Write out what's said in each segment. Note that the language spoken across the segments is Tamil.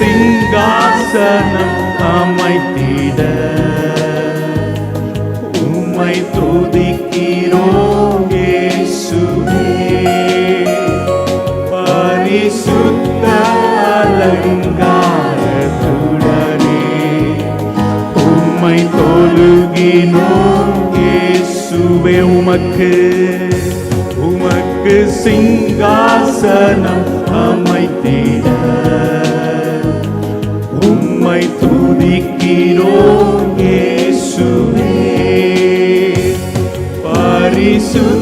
சிங்காசனம் அமைத்திட உம்மை துதிக்கிறோம் பரிசுத்த அலங்காரத்துடனே. உம்மை தொழுகினோம் இயேசுவே. உமக்கு உமக்கு சிங்காசனம் அமை பரிசுத்த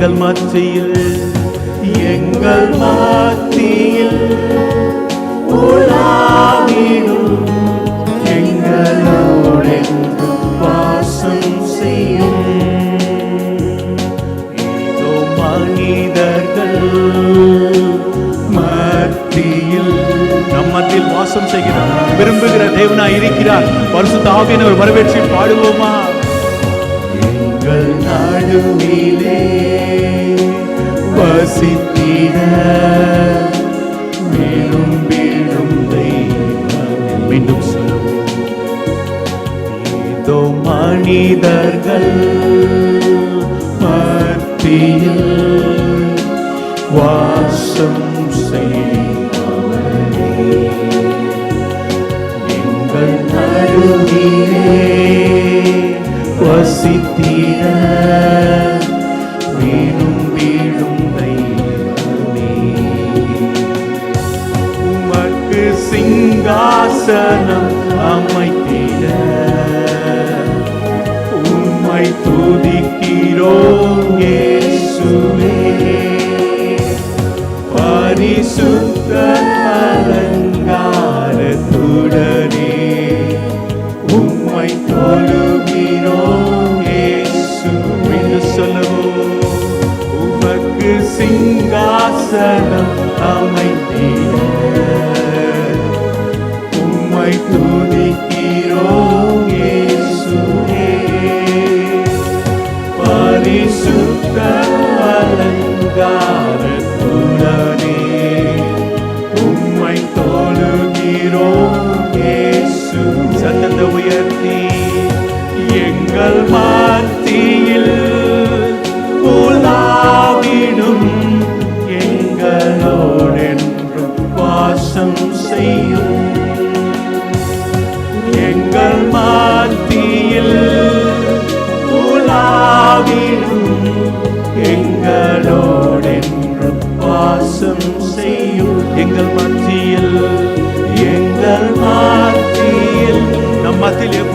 எங்கள் மத்தியில் எங்கள் மத்தியில். உலாவிடும் எங்களோடென்று வாசம் செய்யும். இதோ மனிதர்கள் மத்தியில் நம் மத்தியில் வாசம் செய்கிறார். விரும்புகிற தேவனா இருக்கிறார். பரிசுத்த ஆவியானவர் வரவேற்றி பாடுவோமா? எங்கள் நடுவிலே வசித்திட. மேலும் மேலும் மீண்டும் சொல்லுவோம். இதோ மனிதர்கள் மத்தியில் வாசம் எங்கள் நடுவிலே வசித்திட. சிங்காசனம் அமைத்திட உம்மை துதிக்கிறோம் இயேசுவே. பரிசுத்த அலங்காரத்துடனே உம்மை தொழுகிறோம் இயேசு. சொல்லவோ உமக்கு சிங்காசனம் அமைத்தே உம்மை தோழுகிறோம் சத்தத்தை உயர்த்தி. மத்தியில் எங்கள் மத்தியில் நம் மத்தியில்